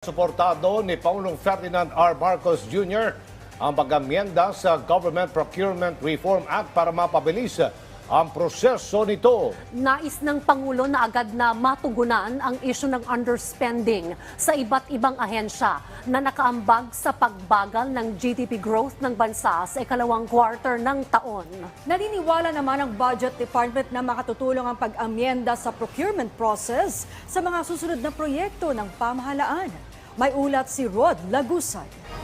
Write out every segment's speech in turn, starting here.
Suportado ni Pangulong Ferdinand R. Marcos Jr. ang pag-amyenda sa Government Procurement Reform Act para mapabilis ang proseso nito. Nais ng Pangulo na agad na matugunan ang isyu ng underspending sa iba't ibang ahensya na nakaambag sa pagbagal ng GDP growth ng bansa sa ikalawang quarter ng taon. Naniniwala naman ang Budget Department na makatutulong ang pag-amyenda sa procurement process sa mga susunod na proyekto ng pamahalaan. May ulat si Rod Lagusay.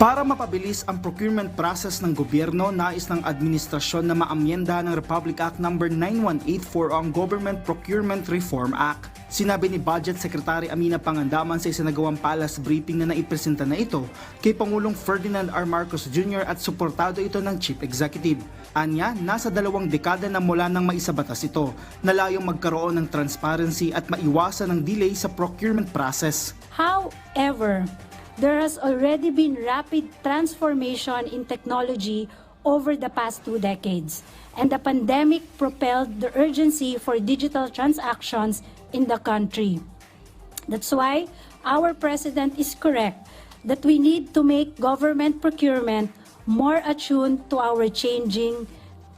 Para mapabilis ang procurement process ng gobyerno, nais ng administrasyon na maamyenda ng Republic Act No. 9184 ang Government Procurement Reform Act. Sinabi ni Budget Secretary Amina Pangandaman sa isinagawang palace briefing na naipresenta na ito kay Pangulong Ferdinand R. Marcos Jr. at suportado ito ng Chief Executive. Anya, nasa dalawang dekada na mula nang maisabatas ito, na layong magkaroon ng transparency at maiwasan ng delay sa procurement process. However, there has already been rapid transformation in technology over the past two decades, and the pandemic propelled the urgency for digital transactions in the country. That's why our president is correct that we need to make government procurement more attuned to our changing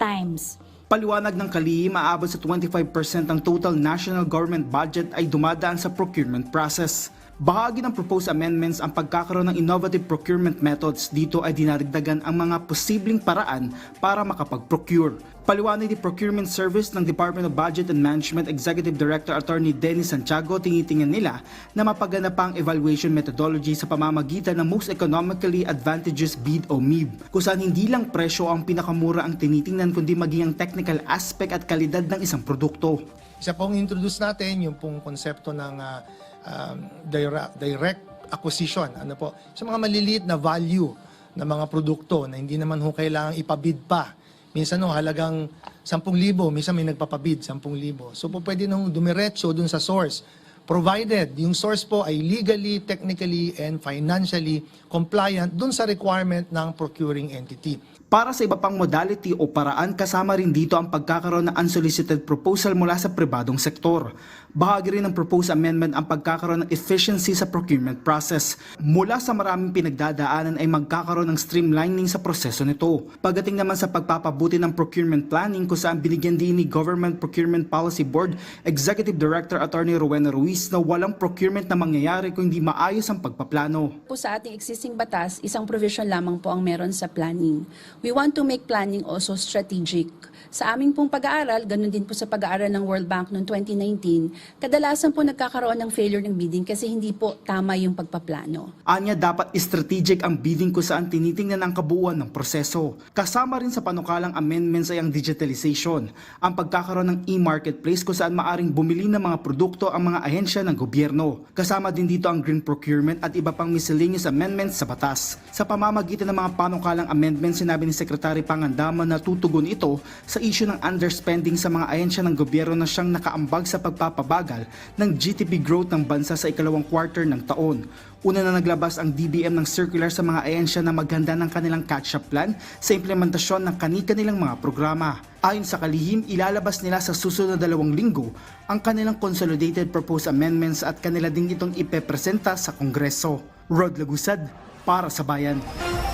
times. Paliwanag ng kalihim, maabot sa 25% ng total national government budget ay dumadaan sa procurement process. Bahagi ng proposed amendments ang pagkakaroon ng innovative procurement methods. Dito ay dinaragdagan ang mga posibleng paraan para makapag-procure. Paliwanag ni Procurement Service ng Department of Budget and Management Executive Director Attorney Dennis Santiago, tinitingnan nila na mapaganap ang evaluation methodology sa pamamagitan ng most economically advantageous bid o MIB, kung saan hindi lang presyo ang pinakamura ang tinitingnan kundi maging ang technical aspect at kalidad ng isang produkto. Isa pong introduce natin yung pong konsepto ng ah, um, direct, direct acquisition. Ano po? Sa mga maliliit na value ng mga produkto na hindi naman ho kailangang ipabid pa. Minsan no, halagang 10,000, minsan may nagpapabid 10,000. So po pwede nung dumiretso dun sa source. Provided yung source po ay legally, technically, and financially compliant dun sa requirement ng procuring entity. Para sa iba pang modality o paraan, kasama rin dito ang pagkakaroon ng unsolicited proposal mula sa pribadong sektor. Bahagi rin ng proposed amendment ang pagkakaroon ng efficiency sa procurement process. Mula sa maraming pinagdadaanan ay magkakaroon ng streamlining sa proseso nito. Pagdating naman sa pagpapabuti ng procurement planning kung saan binigyan din ni Government Procurement Policy Board Executive Director Attorney Rowena Ruiz na walang procurement na mangyayari kung hindi maayos ang pagpaplano. po sa ating existing batas, isang provision lamang po ang meron sa planning. We want to make planning also strategic. Sa aming pong pag-aaral, ganun din po sa pag-aaral ng World Bank noong 2019, kadalasan po nagkakaroon ng failure ng bidding kasi hindi po tama yung pagpaplano. Anya dapat strategic ang bidding kung saan tinitingnan ang kabuuan ng proseso. Kasama rin sa panukalang amendments ay ang digitalization, ang pagkakaroon ng e-marketplace kung saan maaring bumili ng mga produkto ang mga ahensya ng gobyerno. Kasama din dito ang green procurement at iba pang miscellaneous amendments sa batas. Sa pamamagitan ng mga panukalang amendments, sinabi ni Secretary Pangandaman na tutugon ito sa issue ng underspending sa mga ahensya ng gobyerno na siyang nakaambag sa pagpapabagal ng GDP growth ng bansa sa ikalawang quarter ng taon. Una na naglabas ang DBM ng circular sa mga ahensya na maghanda ng kanilang catch-up plan sa implementasyon ng kani-kanilang mga programa. Ayon sa kalihim, ilalabas nila sa susunod na dalawang linggo ang kanilang consolidated proposed amendments at kanila din itong ipepresenta sa Kongreso. Rod Lagusad, para sa Bayan.